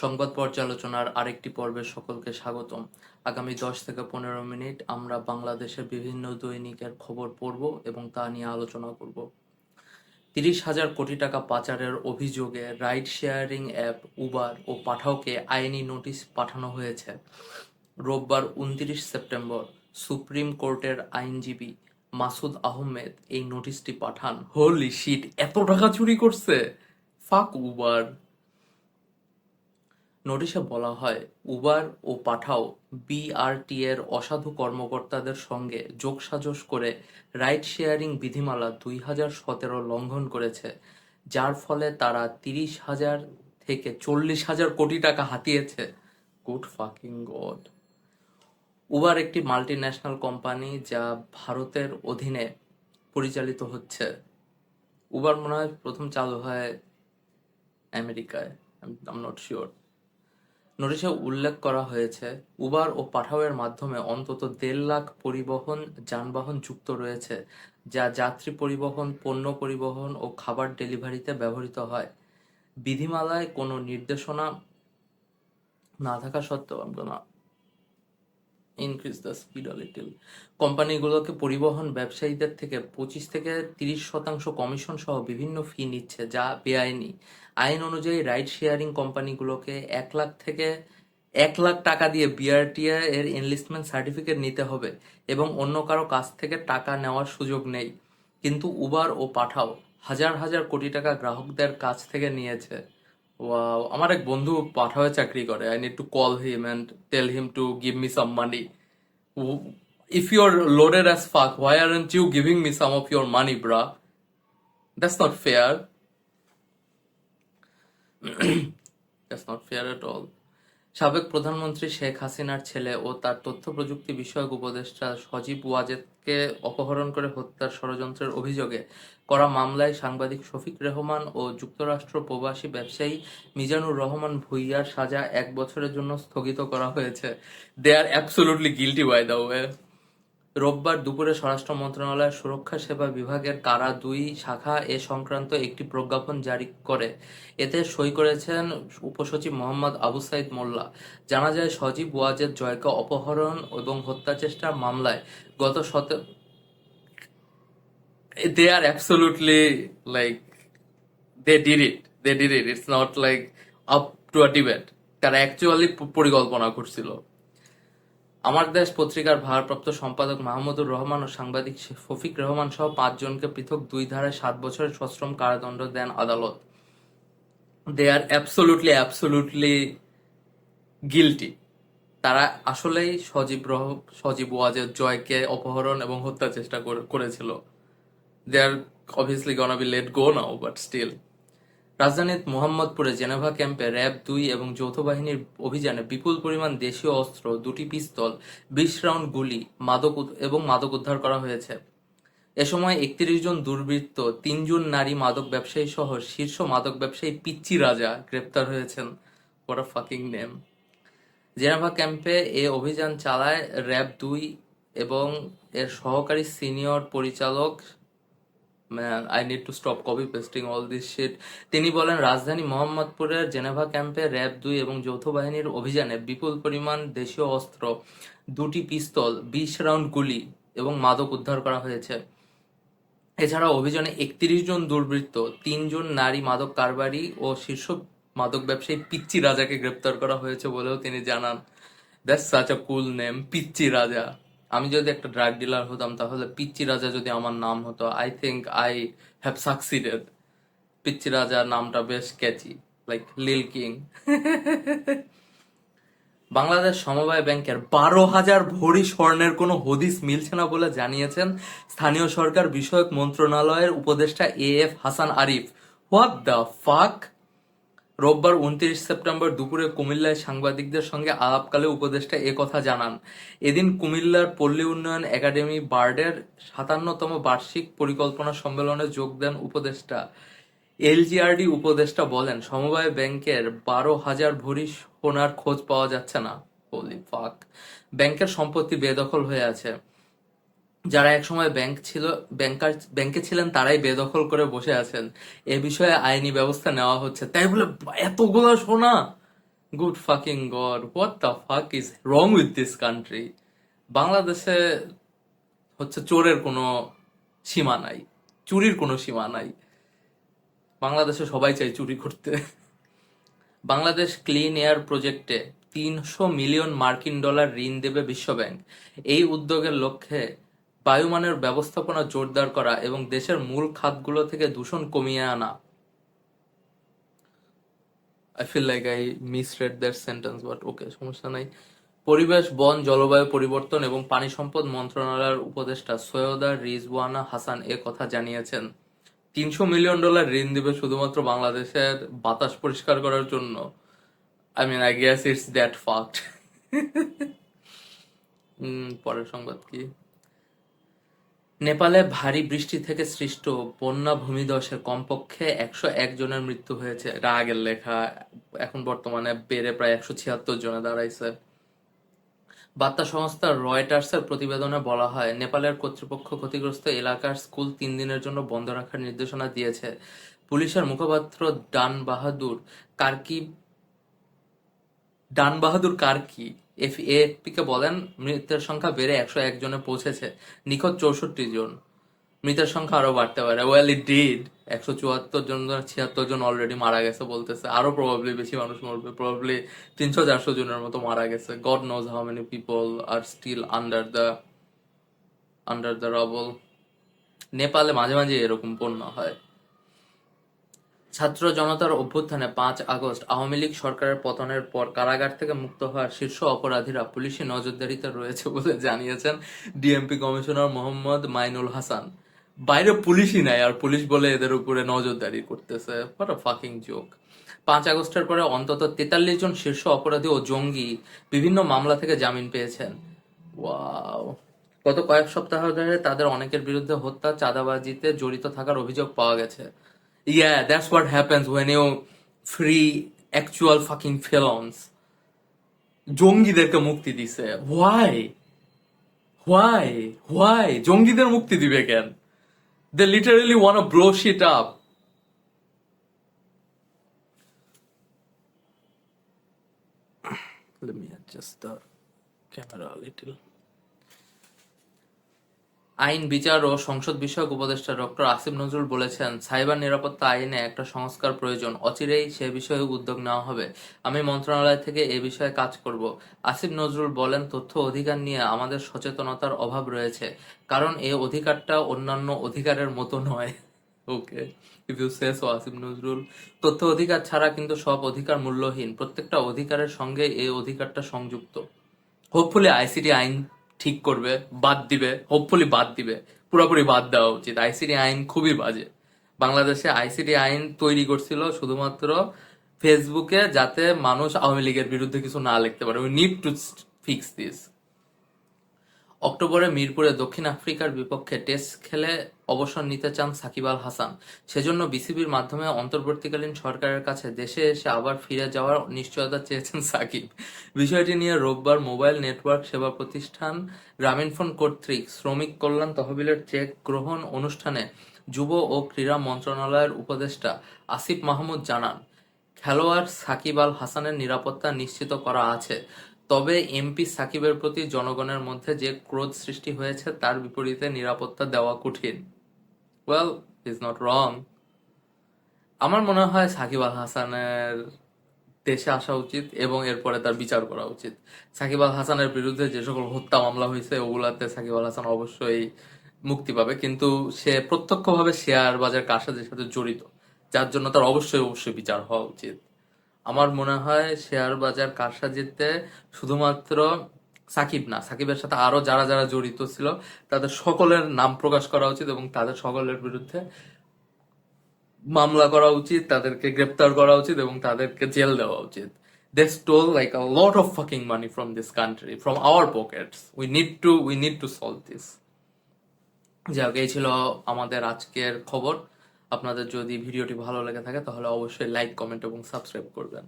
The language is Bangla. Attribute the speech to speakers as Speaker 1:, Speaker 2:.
Speaker 1: সংবাদ পর্যালোচনার আরেকটি পর্বে সকলকে স্বাগতম। আগামী দশ থেকে পনেরো মিনিট আমরা বাংলাদেশের বিভিন্ন দৈনিকের খবর পড়ব এবং তা নিয়ে আলোচনা করব। তিরিশ হাজার কোটি টাকা পাচারের অভিযোগে রাইড শেয়ারিং অ্যাপ, উবার ও পাঠাওকে আইনি নোটিশ পাঠানো হয়েছে। রোববার উনত্রিশ সেপ্টেম্বর সুপ্রিম কোর্টের আইনজীবী মাসুদ আহমেদ এই নোটিশটি পাঠান। হোলি শিট এত টাকা চুরি করছে? ফাক উবার নোটিশে বলা হয়, উবার ও পাঠাও বিআরটি এর অসাধু কর্মকর্তাদের সঙ্গে যোগসাজশ করে রাইড শেয়ারিং বিধিমালা দুই হাজার সতেরো লঙ্ঘন করেছে, যার ফলে তারা তিরিশ হাজার থেকে চল্লিশ হাজার কোটি টাকা হাতিয়েছে। Good fucking God. উবার একটি মাল্টি ন্যাশনাল কোম্পানি যা ভারতের অধীনে পরিচালিত হচ্ছে। উবার মনে হয় প্রথম চালু হয় আমেরিকায়, আম নট শিওর নোটিশে উল্লেখ করা হয়েছে, উবার ও পাঠাওয়ের মাধ্যমে অন্তত দেড় লাখ পরিবহন যানবাহন যুক্ত রয়েছে, যা যাত্রী পরিবহন, পণ্য পরিবহন ও খাবার ডেলিভারিতে ব্যবহৃত হয়। বিধিমালায় কোনো নির্দেশনা না থাকা সত্ত্বেও ইনক্রিজ দ্য স্পিড লিটল কোম্পানিগুলোকে পরিবহন ব্যবসায়ীদের থেকে পঁচিশ থেকে তিরিশ শতাংশ কমিশন সহ বিভিন্ন ফি নিচ্ছে, যা বেআইনি। আইন অনুযায়ী রাইড শেয়ারিং কোম্পানিগুলোকে এক লাখ থেকে এক লাখ টাকা দিয়ে বিআরটিএ এর এনলিস্টমেন্ট সার্টিফিকেট নিতে হবে এবং অন্য কারও কাছ থেকে টাকা নেওয়ার সুযোগ নেই। কিন্তু উবার ও পাঠাও হাজার হাজার কোটি টাকা গ্রাহকদের কাছ থেকে নিয়েছে। আমার এক বন্ধু পাঠাওয়ে চাকরি করে। I need to call him and tell him to give me some money if you are loaded as fuck why are you giving me some of your money bro that's not fair that's not fair at all সাবেক প্রধানমন্ত্রী শেখ হাসিনার ছেলে ও তার তথ্য প্রযুক্তি বিষয়ক উপদেষ্টা সজীব ওয়াজেদকে অপহরণ করে হত্যার ষড়যন্ত্রের অভিযোগে করা মামলায় সাংবাদিক শফিক রহমান ও যুক্তরাষ্ট্র প্রবাসী ব্যবসায়ী মিজানুর রহমান ভুইয়ার সাজা এক বছরের জন্য স্থগিত করা হয়েছে। They are absolutely guilty by the way রোববার দুপুরে স্বরাষ্ট্র মন্ত্রণালয়ের সুরক্ষা সেবা বিভাগের কারা দুই শাখা এ সংক্রান্ত একটি প্রজ্ঞাপন জারি করে। এতে সই করেছেন উপসচিব মোহাম্মদ আবু সাইদ মোল্লা। জানা যায়, সজীব ওয়াজেদ জয়কে অপহরণ এবং হত্যা চেষ্টার মামলায় গত শত they are absolutely like they did it they did it it's not like up to a debate তারা অ্যাকচুয়ালি পরিকল্পনা করছিল। আমার দেশ পত্রিকার ভারপ্রাপ্ত সম্পাদক মাহমুদুর রহমান ও সাংবাদিক শফিক রহমান সহ পাঁচজনকে পৃথক দুই ধারায় সাত বছরের সশ্রম কারাদণ্ড দেন আদালত। They are absolutely absolutely guilty তারা আসলেই সজীব রহ সজীব ওয়াজেদ জয়কে অপহরণ এবং হত্যা চেষ্টা করেছিল। They are obviously gonna be let go now but still রাজধানীর মোহাম্মদপুরে জেনেভা ক্যাম্পে র্যাব দুই এবং যৌথ বাহিনীর অভিযানে বিপুল পরিমাণ দেশীয় অস্ত্র, দুটি পিস্তল, বিশ রাউন্ড গুলি, মাদক এবং মাদক উদ্ধার করা হয়েছে। এ সময় একত্রিশ জন দুর্বৃত্ত তিনজন নারী মাদক ব্যবসায়ী সহ শীর্ষ মাদক ব্যবসায়ী পিচ্চি রাজা গ্রেপ্তার হয়েছেন। ফাকিং নেম জেনেভা ক্যাম্পে এ অভিযান চালায় র্যাব দুই এবং এর সহকারী সিনিয়র পরিচালক I need to stop copy pasting all this shit তিনি বলেন, রাজধানী মোহাম্মদপুরের জেনেভা ক্যাম্পে র্যাব দুই এবং যৌথ বাহিনীর অভিযানে বিপুল পরিমাণ দেশীয় অস্ত্র, দুটি পিস্তল, বিশ রাউন্ড গুলি এবং মাদক উদ্ধার করা হয়েছে। এছাড়া অভিযানে একত্রিশ জন দুর্বৃত্ত তিনজন নারী মাদক কারবারি ও শীর্ষ মাদক ব্যবসায়ী পিচ্চি রাজাকে গ্রেপ্তার করা হয়েছে বলেও তিনি জানান। That's such a cool name Pichchi Raja. আমি যদি একটা ড্রাগ ডিলার হতাম, তাহলে পিচ্চি রাজা যদি আমার নাম হতো I think I have succeeded Pichchi Raja নামটা বেশ catchy like lil king Bangladesh সমবায় ব্যাংকের বারো হাজার ভরি স্বর্ণের কোনো হদিস মিলছে না বলে জানিয়েছেন স্থানীয় সরকার বিষয়ক মন্ত্রণালয়ের উপদেষ্টা A F Hasan Arif. What the fuck রোববার উনত্রিশ সেপ্টেম্বর দুপুরে কুমিল্লায় সাংবাদিকদের সঙ্গে আলাপকালে উপদেষ্টা কথা জানান। এদিন কুমিল্লার পল্লী উন্নয়ন একাডেমি বার্ডের সাতান্নতম বার্ষিক পরিকল্পনা সম্মেলনে যোগ দেন উপদেষ্টা। এলজিআরডি উপদেষ্টা বলেন, সমবায় ব্যাংকের বারো হাজার ভরি সোনার খোঁজ পাওয়া যাচ্ছে না। ব্যাংকের সম্পত্তি বেদখল হয়ে আছে। যারা একসময় ব্যাংক ছিল, ব্যাংকার, ব্যাংকে ছিলেন তারাই বেদখল করে বসে আছেন। এ বিষয়ে আইনি ব্যবস্থা নেওয়া হচ্ছে। তাই বলে, এতগুলো সোনা? Good fucking God what the fuck is wrong with this country বাংলাদেশে হচ্ছে চোরের কোনো সীমা নাই। চুরির কোনো সীমা নাই। বাংলাদেশে সবাই চাই চুরি করতে। বাংলাদেশ ক্লিন এয়ার প্রজেক্টে তিনশো মিলিয়ন মার্কিন ডলার ঋণ দেবে বিশ্বব্যাংক। এই উদ্যোগের লক্ষ্যে বায়ুমানের ব্যবস্থাপনা জোরদার করা এবং দেশের মূল খাতগুলো থেকে দূষণ কমিয়ে আনা। I feel like I misread that sentence but okay সমস্যা নাই। পরিবেশ, বন, জলবায়ু পরিবর্তন এবং পানি সম্পদ মন্ত্রণালয়ের উপদেষ্টা সৈয়দা রিজওয়ানা হাসান এ কথা জানিয়েছেন। তিনশো মিলিয়ন ডলার ঋণ দিবে শুধুমাত্র বাংলাদেশের বাতাস পরিষ্কার করার জন্য। I mean I guess it's that fact পরের সংবাদ কি? নেপালে ভারী বৃষ্টি থেকে সৃষ্ট বন্যা ভূমিধসে কমপক্ষে একশো এক জনের মৃত্যু হয়েছে। এটা আগের লেখা। এখন বর্তমানে বেড়ে প্রায় একশো ছিয়াত্তর জনে দাঁড়াইছে। বার্তা সংস্থা রয়টার্সের প্রতিবেদনে বলা হয়, নেপালের কর্তৃপক্ষ ক্ষতিগ্রস্ত এলাকার স্কুল তিন দিনের জন্য বন্ধ রাখার নির্দেশনা দিয়েছে। পুলিশের মুখপাত্র ডান বাহাদুর কার্কি ডান বাহাদুর কার্কি এফ এএফপিকে বলেন, মৃতের সংখ্যা বেড়ে একশো এক জনে পৌঁছেছে। নিখোঁজ চৌষট্টি জন। মৃতের সংখ্যা আরও বাড়তে পারে। ওয়েল ইট ডিড একশো চুয়াত্তর জন, ছিয়াত্তর জন অলরেডি মারা গেছে বলতেছে। আরও প্রবাবলি বেশি মানুষ মরবে। প্রবাবলি তিনশো চারশো জনের মতো মারা গেছে। God knows how many people are still under the under the rubble নেপালে মাঝে মাঝে এরকম পণ্য হয়। ছাত্র জনতার অভ্যুত্থানে পাঁচ আগস্ট আওয়ামী লীগ সরকারের পতনের পর কারাগার থেকে মুক্ত হওয়ার শীর্ষ অপরাধীরা পুলিশি নজরদারিতে রয়েছে বলে জানিয়েছেন ডিএমপি কমিশনার মোহাম্মদ মাইনুল হাসান। বাইরে পুলিশই নাই আর পুলিশ বলে এদের উপরে নজরদারি করতেছে। ফাকিং জোক পাঁচ আগস্টের পরে অন্তত তেতাল্লিশ জন শীর্ষ অপরাধী ও জঙ্গি বিভিন্ন মামলা থেকে জামিন পেয়েছেন। ওয়াও গত কয়েক সপ্তাহ ধরে তাদের অনেকের বিরুদ্ধে হত্যা, চাঁদাবাজিতে জড়িত থাকার অভিযোগ পাওয়া গেছে। Yeah, that's what happens when you free actual fucking felons. জঙ্গিদেরকে মুক্তি দিছে হোয়াই হোয়াই হোয়াই জঙ্গিদের মুক্তি দিবে কেন they literally one blow shit up Let me adjust the camera a little. আইন, বিচার ও সংসদ বিষয়ক উপদেষ্টা ডক্টর আসিফ নজরুল বলেছেন, সাইবার নিরাপত্তা আইনে একটা সংস্কার প্রয়োজন। অচিরেই সে বিষয়ে উদ্যোগ নেওয়া হবে। আমি মন্ত্রণালয় থেকে এ বিষয়ে কাজ করব। আসিফ নজরুল বলেন, তথ্য অধিকার নিয়ে আমাদের সচেতনতার অভাব রয়েছে, কারণ এ অধিকারটা অন্যান্য অধিকারের মতো নয়। Okay if you Nazrul. তথ্য অধিকার ছাড়া কিন্তু সব অধিকার মূল্যহীন। প্রত্যেকটা অধিকারের সঙ্গে এই অধিকারটা সংযুক্ত। হোপফুলি আইসিটি আইন ঠিক করবে, বাদ দিবে হোপফুলি বাদ দিবে, পুরোপুরি বাদ দেওয়া উচিত। আইসিডি আইন খুবই বাজে। বাংলাদেশে আইসিডি আইন তৈরি করছিল শুধুমাত্র ফেসবুকে যাতে মানুষ আওয়ামী লীগের বিরুদ্ধে কিছু না লিখতে পারে। We need to fix this অক্টোবরে মিরপুরে দক্ষিণ আফ্রিকার বিপক্ষে টেস্ট খেলে অবসর নিতে চান সাকিব আল হাসান। সেজন্য বিসিবির মাধ্যমে অন্তর্বর্তীকালীন সরকারের কাছে দেশে এসে আবার ফিরে যাওয়ার নিশ্চয়তা চেয়েছেন সাকিব। বিষয়টি নিয়ে রোববার মোবাইল নেটওয়ার্ক সেবা প্রতিষ্ঠান গ্রামীণফোন কর্তৃক শ্রমিক কল্যাণ তহবিলের চেক গ্রহণ অনুষ্ঠানে যুব ও ক্রীড়া মন্ত্রণালয়ের উপদেষ্টা আসিফ মাহমুদ জানান, খেলোয়াড় সাকিব আল হাসানের নিরাপত্তা নিশ্চিত করা আছে। তবে এমপি সাকিবের প্রতি জনগণের মধ্যে যে ক্রোধ সৃষ্টি হয়েছে, তার বিপরীতে নিরাপত্তা দেওয়া কঠিন। ওয়েল ইজ নট রং আমার মনে হয় সাকিব আল হাসানের দেশে আসা উচিত এবং এরপরে তার বিচার করা উচিত। সাকিব আল হাসানের বিরুদ্ধে যে সকল হত্যা মামলা হয়েছে, ওগুলাতে সাকিব আল হাসান অবশ্যই মুক্তি পাবে। কিন্তু সে প্রত্যক্ষভাবে শেয়ার বাজার কারসাজির সাথে জড়িত, যার জন্য তার অবশ্যই অবশ্যই বিচার হওয়া উচিত। আমার মনে হয় শেয়ার বাজার কারসাজিতে শুধুমাত্র সাকিব না, সাকিবের সাথে আরও যারা যারা জড়িত ছিল, তাদের সকলের নাম প্রকাশ করা উচিত এবং তাদের সকলের বিরুদ্ধে মামলা করা উচিত, তাদেরকে গ্রেপ্তার করা উচিত এবং তাদেরকে জেল দেওয়া উচিত। They stole like a lot of fucking money from this country from our pockets we need to we need to solve this যাই হোক এই ছিল আমাদের আজকের খবর। আপনাদের যদি ভিডিওটি ভালো লেগে থাকে তাহলে অবশ্যই লাইক কমেন্ট এবং সাবস্ক্রাইব করবেন।